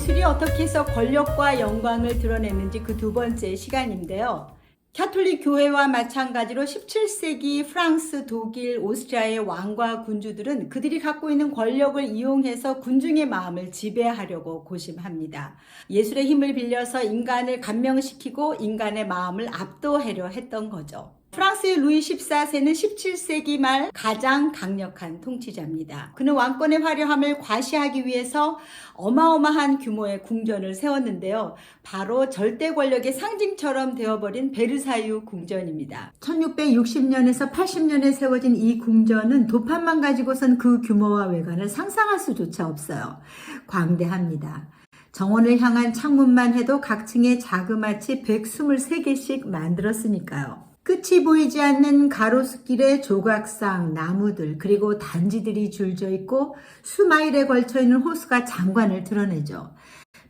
예술이 어떻게 해서 권력과 영광을 드러냈는지 그 두 번째 시간인데요. 캐톨릭 교회와 마찬가지로 17세기 프랑스, 독일, 오스트리아의 왕과 군주들은 그들이 갖고 있는 권력을 이용해서 군중의 마음을 지배하려고 고심합니다. 예술의 힘을 빌려서 인간을 감명시키고 인간의 마음을 압도하려 했던 거죠. 프랑스의 루이 14세는 17세기 말 가장 강력한 통치자입니다. 그는 왕권의 화려함을 과시하기 위해서 어마어마한 규모의 궁전을 세웠는데요. 바로 절대 권력의 상징처럼 되어버린 베르사유 궁전입니다. 1660년에서 80년에 세워진 이 궁전은 도판만 가지고선 그 규모와 외관을 상상할 수조차 없어요. 광대합니다. 정원을 향한 창문만 해도 각 층에 자그마치 123개씩 만들었으니까요. 끝이 보이지 않는 가로수길에 조각상, 나무들, 그리고 단지들이 줄져 있고 수마일에 걸쳐 있는 호수가 장관을 드러내죠.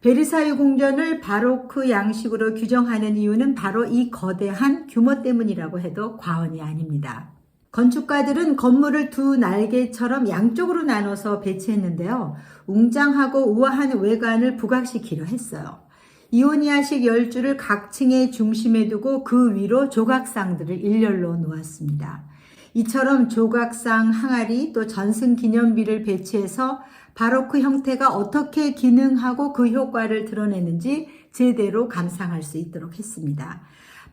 베르사유 궁전을 바로크 양식으로 규정하는 이유는 바로 이 거대한 규모 때문이라고 해도 과언이 아닙니다. 건축가들은 건물을 두 날개처럼 양쪽으로 나눠서 배치했는데요. 웅장하고 우아한 외관을 부각시키려 했어요. 이오니아식 열주를 각 층의 중심에 두고 그 위로 조각상들을 일렬로 놓았습니다. 이처럼 조각상 항아리 또 전승 기념비를 배치해서 바로크 형태가 어떻게 기능하고 그 효과를 드러내는지 제대로 감상할 수 있도록 했습니다.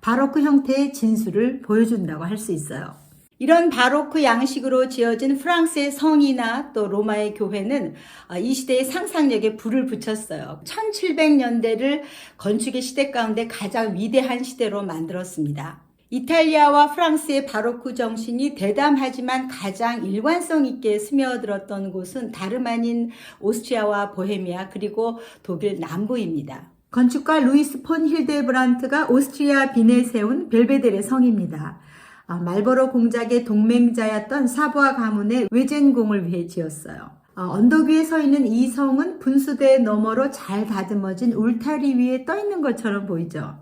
바로크 형태의 진수를 보여준다고 할 수 있어요. 이런 바로크 양식으로 지어진 프랑스의 성이나 또 로마의 교회는 아, 이 시대의 상상력에 불을 붙였어요. 1700년대를 건축의 시대 가운데 가장 위대한 시대로 만들었습니다. 이탈리아와 프랑스의 바로크 정신이 대담하지만 가장 일관성 있게 스며들었던 곳은 다름 아닌 오스트리아와 보헤미아 그리고 독일 남부입니다. 건축가 루이스 폰 힐데브란트가 오스트리아 빈에 세운 벨베데레 성입니다. 아, 말버로 공작의 동맹자였던 사부아 가문의 외젠공을 위해 지었어요. 아, 언덕 위에 서 있는 이 성은 분수대 너머로 잘 다듬어진 울타리 위에 떠 있는 것처럼 보이죠.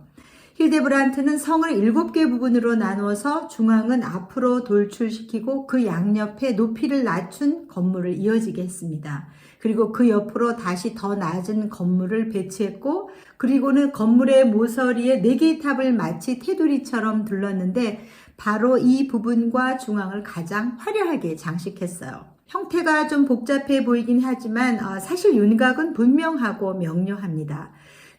힐데브란트는 성을 일곱 개 부분으로 나누어서 중앙은 앞으로 돌출시키고 그 양옆에 높이를 낮춘 건물을 이어지게 했습니다. 그리고 그 옆으로 다시 더 낮은 건물을 배치했고 그리고는 건물의 모서리에 네 개의 탑을 마치 테두리처럼 둘렀는데 바로 이 부분과 중앙을 가장 화려하게 장식했어요. 형태가 좀 복잡해 보이긴 하지만 어, 사실 윤곽은 분명하고 명료합니다.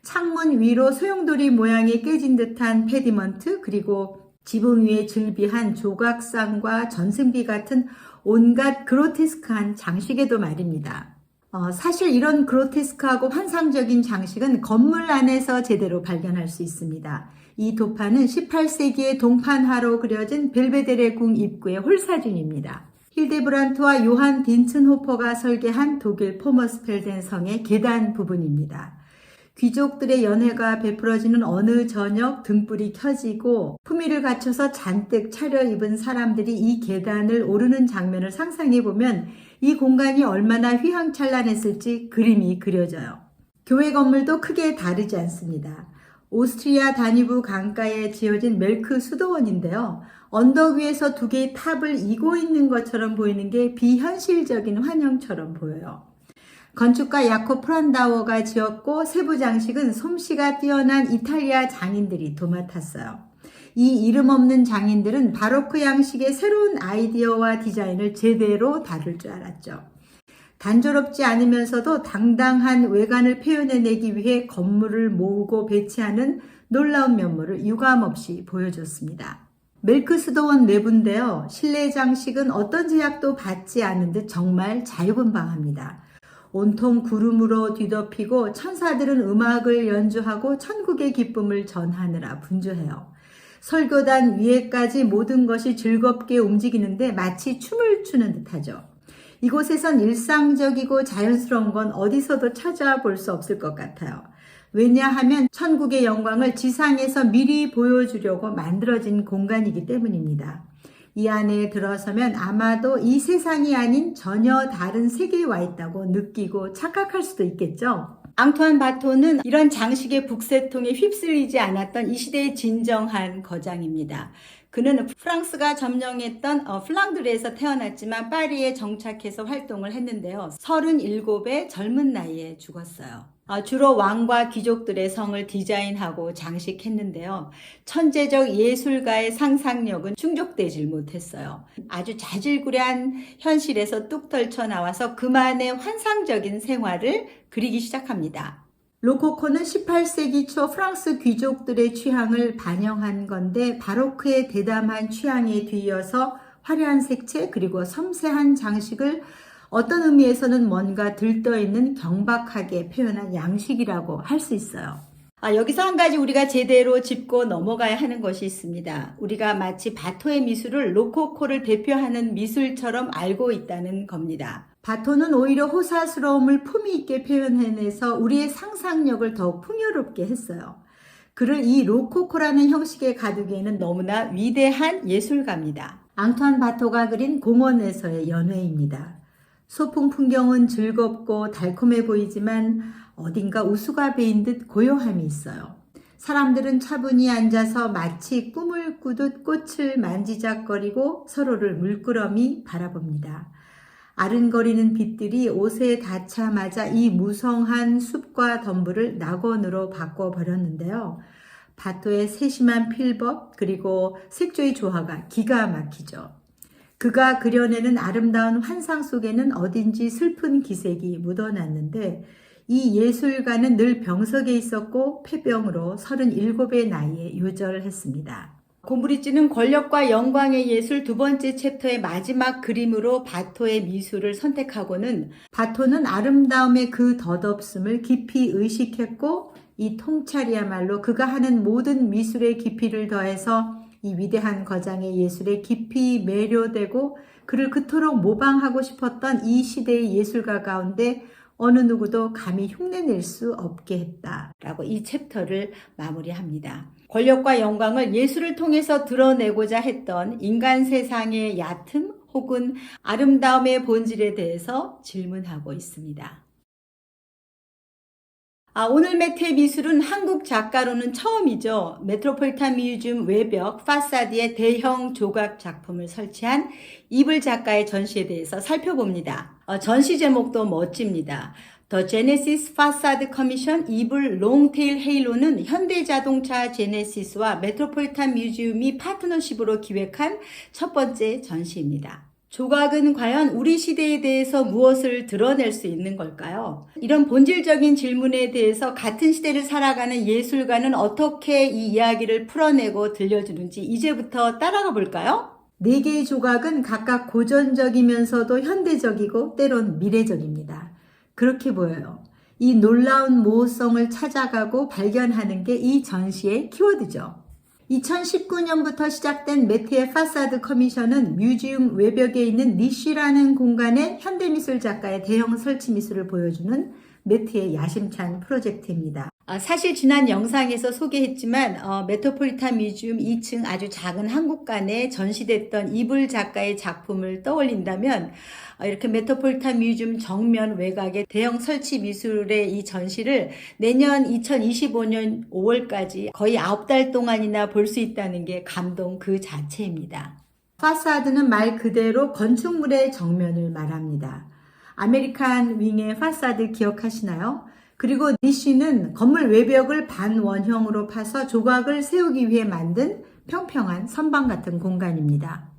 창문 위로 소용돌이 모양의 깨진 듯한 페디먼트 그리고 지붕 위에 즐비한 조각상과 전승비 같은 온갖 그로테스크한 장식에도 말입니다. 어, 사실 이런 그로테스크하고 환상적인 장식은 건물 안에서 제대로 발견할 수 있습니다. 이 도파는 18세기의 동판화로 그려진 벨베데레 궁 입구의 홀사진입니다. 힐데브란트와 요한 딘츠호퍼가 설계한 독일 포머스펠덴 성의 계단 부분입니다. 귀족들의 연회가 베풀어지는 어느 저녁 등불이 켜지고 품위를 갖춰서 잔뜩 차려입은 사람들이 이 계단을 오르는 장면을 상상해 보면 이 공간이 얼마나 휘황찬란했을지 그림이 그려져요. 교회 건물도 크게 다르지 않습니다. 오스트리아 다니브 강가에 지어진 멜크 수도원인데요. 언덕 위에서 두 개의 탑을 이고 있는 것처럼 보이는 게 비현실적인 환영처럼 보여요. 건축가 야코 프란다워가 지었고 세부 장식은 솜씨가 뛰어난 이탈리아 장인들이 도맡았어요. 이 이름 없는 장인들은 바로크 양식의 새로운 아이디어와 디자인을 제대로 다룰 줄 알았죠. 단조롭지 않으면서도 당당한 외관을 표현해내기 위해 건물을 모으고 배치하는 놀라운 면모를 유감없이 보여줬습니다. 멜크스도원 내부인데요. 실내 장식은 어떤 제약도 받지 않은 듯 정말 자유분방합니다. 온통 구름으로 뒤덮이고 천사들은 음악을 연주하고 천국의 기쁨을 전하느라 분주해요. 설교단 위에까지 모든 것이 즐겁게 움직이는데 마치 춤을 추는 듯하죠. 이곳에선 일상적이고 자연스러운 건 어디서도 찾아볼 수 없을 것 같아요. 왜냐하면 천국의 영광을 지상에서 미리 보여주려고 만들어진 공간이기 때문입니다. 이 안에 들어서면 아마도 이 세상이 아닌 전혀 다른 세계에 와 있다고 느끼고 착각할 수도 있겠죠. 앙투안 바토는 이런 장식의 북새통에 휩쓸리지 않았던 이 시대의 진정한 거장입니다. 그는 프랑스가 점령했던 어, 플랑드르에서 태어났지만 파리에 정착해서 활동을 했는데요. 37의 젊은 나이에 죽었어요. 아, 주로 왕과 귀족들의 성을 디자인하고 장식했는데요. 천재적 예술가의 상상력은 충족되질 못했어요. 아주 자질구레한 현실에서 뚝 떨쳐 나와서 그만의 환상적인 생활을 그리기 시작합니다. 로코코는 18세기 초 프랑스 귀족들의 취향을 반영한 건데 바로크의 대담한 취향에 뒤이어서 화려한 색채 그리고 섬세한 장식을 어떤 의미에서는 뭔가 들떠있는 경박하게 표현한 양식이라고 할 수 있어요. 아, 여기서 한 가지 우리가 제대로 짚고 넘어가야 하는 것이 있습니다. 우리가 마치 바토의 미술을 로코코를 대표하는 미술처럼 알고 있다는 겁니다. 바토는 오히려 호사스러움을 품위 있게 표현해내서 우리의 상상력을 더욱 풍요롭게 했어요. 그를 이 로코코라는 형식에 가두기에는 너무나 위대한 예술가입니다. 앙투안 바토가 그린 공원에서의 연회입니다. 소풍 풍경은 즐겁고 달콤해 보이지만 어딘가 우수가 베인 듯 고요함이 있어요. 사람들은 차분히 앉아서 마치 꿈을 꾸듯 꽃을 만지작거리고 서로를 물끄러미 바라봅니다. 아른거리는 빛들이 옷에 닿자마자 이 무성한 숲과 덤불을 낙원으로 바꿔버렸는데요. 바토의 세심한 필법 그리고 색조의 조화가 기가 막히죠. 그가 그려내는 아름다운 환상 속에는 어딘지 슬픈 기색이 묻어났는데 이 예술가는 늘 병석에 있었고 폐병으로 37의 나이에 요절했습니다. 곰브리찌는 권력과 영광의 예술 두 번째 챕터의 마지막 그림으로 바토의 미술을 선택하고는 바토는 아름다움의 그 덧없음을 깊이 의식했고 이 통찰이야말로 그가 하는 모든 미술의 깊이를 더해서 이 위대한 거장의 예술에 깊이 매료되고 그를 그토록 모방하고 싶었던 이 시대의 예술가 가운데 어느 누구도 감히 흉내낼 수 없게 했다라고 이 챕터를 마무리합니다. 권력과 영광을 예술을 통해서 드러내고자 했던 인간 세상의 얕음 혹은 아름다움의 본질에 대해서 질문하고 있습니다. 아, 오늘 매트의 미술은 한국 작가로는 처음이죠. 메트로폴리탄 뮤지엄 외벽 파사드에 대형 조각 작품을 설치한 이불 작가의 전시에 대해서 살펴봅니다. 어, 전시 제목도 멋집니다. 더 제네시스 파사드 커미션 이불 롱테일 헤일로는 현대자동차 제네시스와 메트로폴리탄 뮤지엄이 파트너십으로 기획한 첫 번째 전시입니다. 조각은 과연 우리 시대에 대해서 무엇을 드러낼 수 있는 걸까요? 이런 본질적인 질문에 대해서 같은 시대를 살아가는 예술가는 어떻게 이 이야기를 풀어내고 들려주는지 이제부터 따라가 볼까요? 네 개의 조각은 각각 고전적이면서도 현대적이고 때론 미래적입니다. 그렇게 보여요. 이 놀라운 모호성을 찾아가고 발견하는 게 이 전시의 키워드죠. 2019년부터 시작된 메트의 파사드 커미션은 뮤지엄 외벽에 있는 니쉬라는 공간에 현대미술 작가의 대형 설치 미술을 보여주는 메트의 야심찬 프로젝트입니다. 아, 사실 지난 영상에서 소개했지만 어, 메트로폴리탄 뮤지엄 2층 아주 작은 한국관에 전시됐던 이불 작가의 작품을 떠올린다면 어, 이렇게 메트로폴리탄 뮤지엄 정면 외곽의 대형 설치 미술의 이 전시를 내년 2025년 5월까지 거의 9달 동안이나 볼 수 있다는 게 감동 그 자체입니다. 파사드는 말 그대로 건축물의 정면을 말합니다. 아메리칸 윙의 파사드 기억하시나요? 그리고 니쉬는 건물 외벽을 반원형으로 파서 조각을 세우기 위해 만든 평평한 선방 같은 공간입니다.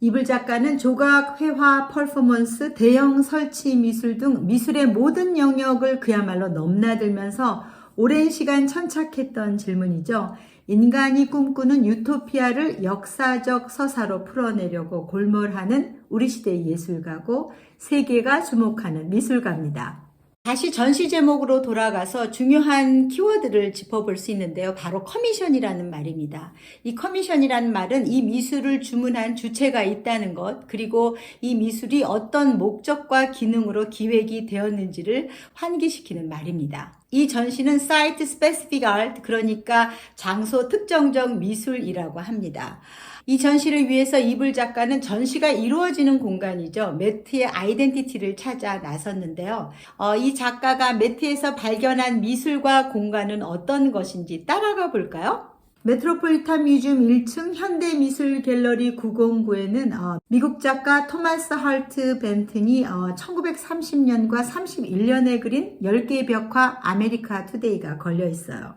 이불 작가는 조각, 회화, 퍼포먼스, 대형 설치 미술 등 미술의 모든 영역을 그야말로 넘나들면서 오랜 시간 천착했던 질문이죠. 인간이 꿈꾸는 유토피아를 역사적 서사로 풀어내려고 골몰하는 우리 시대의 예술가고 세계가 주목하는 미술가입니다. 다시 전시 제목으로 돌아가서 중요한 키워드를 짚어볼 수 있는데요. 바로 커미션이라는 말입니다. 이 커미션이라는 말은 이 미술을 주문한 주체가 있다는 것, 그리고 이 미술이 어떤 목적과 기능으로 기획이 되었는지를 환기시키는 말입니다. 이 전시는 사이트 스페시픽 아트, 그러니까 장소 특정적 미술이라고 합니다. 이 전시를 위해서 이불 작가는 전시가 이루어지는 공간이죠. 매트의 아이덴티티를 찾아 나섰는데요. 어, 이 작가가 매트에서 발견한 미술과 공간은 어떤 것인지 따라가 볼까요? 메트로폴리탄 뮤지엄 1층 현대미술 갤러리 909에는 어, 미국 작가 토마스 헐트 벤튼이 1930년과 31년에 그린 10개의 벽화 아메리카 투데이가 걸려 있어요.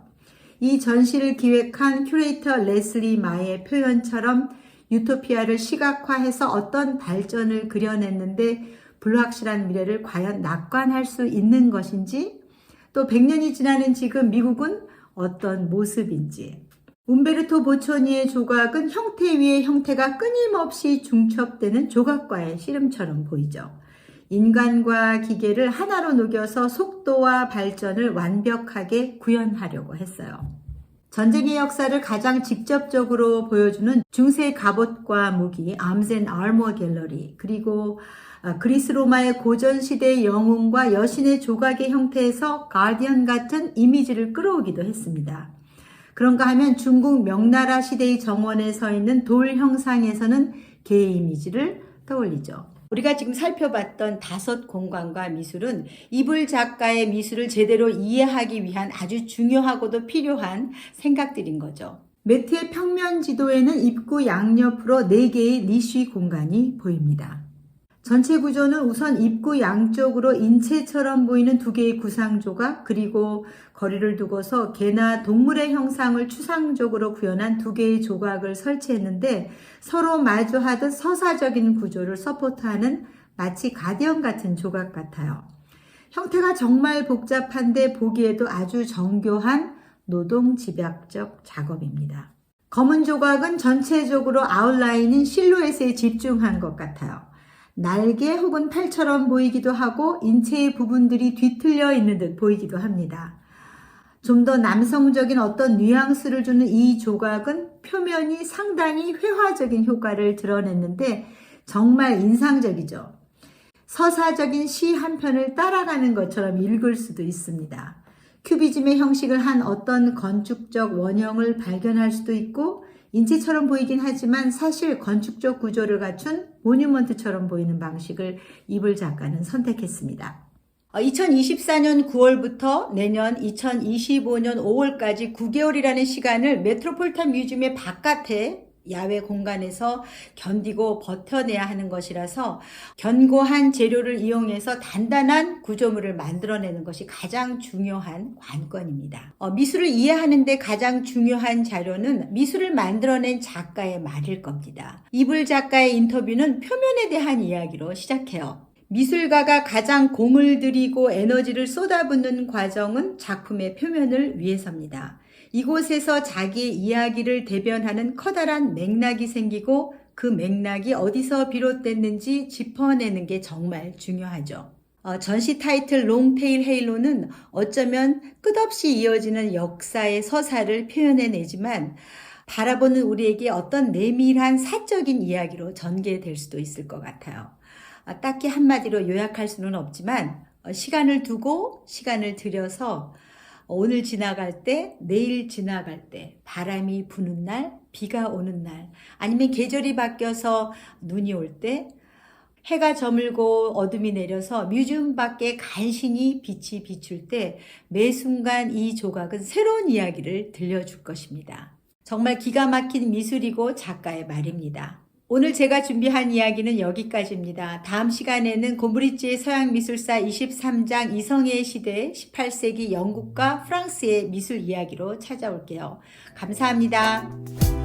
이 전시를 기획한 큐레이터 레슬리 마의 표현처럼 유토피아를 시각화해서 어떤 발전을 그려냈는데 불확실한 미래를 과연 낙관할 수 있는 것인지 또 100년이 지나는 지금 미국은 어떤 모습인지 움베르토 보초니의 조각은 형태 위에 형태가 끊임없이 중첩되는 조각과의 씨름처럼 보이죠. 인간과 기계를 하나로 녹여서 속도와 발전을 완벽하게 구현하려고 했어요. 전쟁의 역사를 가장 직접적으로 보여주는 중세 갑옷과 무기 암센 아르머 갤러리 그리고 아, 그리스 로마의 고전 시대의 영웅과 여신의 조각의 형태에서 가디언 같은 이미지를 끌어오기도 했습니다. 그런가 하면 중국 명나라 시대의 정원에 서 있는 돌 형상에서는 개의 이미지를 떠올리죠. 우리가 지금 살펴봤던 다섯 공간과 미술은 이불 작가의 미술을 제대로 이해하기 위한 아주 중요하고도 필요한 생각들인 거죠. 매트의 평면 지도에는 입구 양옆으로 4개의 니쉬 공간이 보입니다. 전체 구조는 우선 입구 양쪽으로 인체처럼 보이는 두 개의 구상 조각 그리고 거리를 두고서 개나 동물의 형상을 추상적으로 구현한 두 개의 조각을 설치했는데 서로 마주하듯 서사적인 구조를 서포트하는 마치 가디언 같은 조각 같아요. 형태가 정말 복잡한데 보기에도 아주 정교한 노동 집약적 작업입니다. 검은 조각은 전체적으로 아웃라인인 실루엣에 집중한 것 같아요. 날개 혹은 팔처럼 보이기도 하고 인체의 부분들이 뒤틀려 있는 듯 보이기도 합니다. 좀 더 남성적인 어떤 뉘앙스를 주는 이 조각은 표면이 상당히 회화적인 효과를 드러냈는데 정말 인상적이죠. 서사적인 시 한 편을 따라가는 것처럼 읽을 수도 있습니다. 큐비즘의 형식을 한 어떤 건축적 원형을 발견할 수도 있고 인체처럼 보이긴 하지만 사실 건축적 구조를 갖춘 모뉴먼트처럼 보이는 방식을 이불 작가는 선택했습니다. 2024년 9월부터 내년 2025년 5월까지 9개월이라는 시간을 메트로폴탄 뮤지엄의 바깥에 야외 공간에서 견디고 버텨내야 하는 것이라서 견고한 재료를 이용해서 단단한 구조물을 만들어내는 것이 가장 중요한 관건입니다. 어, 미술을 이해하는데 가장 중요한 자료는 미술을 만들어낸 작가의 말일 겁니다. 이불 작가의 인터뷰는 표면에 대한 이야기로 시작해요. 미술가가 가장 공을 들이고 에너지를 쏟아붓는 과정은 작품의 표면을 위해서입니다. 이곳에서 자기의 이야기를 대변하는 커다란 맥락이 생기고 그 맥락이 어디서 비롯됐는지 짚어내는 게 정말 중요하죠. 어, 전시 타이틀 롱테일 헤일로는 어쩌면 끝없이 이어지는 역사의 서사를 표현해내지만 바라보는 우리에게 어떤 내밀한 사적인 이야기로 전개될 수도 있을 것 같아요. 아, 딱히 한마디로 요약할 수는 없지만 어, 시간을 두고 시간을 들여서 오늘 지나갈 때, 내일 지나갈 때, 바람이 부는 날, 비가 오는 날, 아니면 계절이 바뀌어서 눈이 올 때, 해가 저물고 어둠이 내려서 뮤지엄 밖에 간신히 빛이 비출 때, 매 순간 이 조각은 새로운 이야기를 들려줄 것입니다. 정말 기가 막힌 미술이고 작가의 말입니다. 오늘 제가 준비한 이야기는 여기까지입니다. 다음 시간에는 곰브리지의 서양미술사 23장 이성의 시대 18세기 영국과 프랑스의 미술 이야기로 찾아올게요. 감사합니다.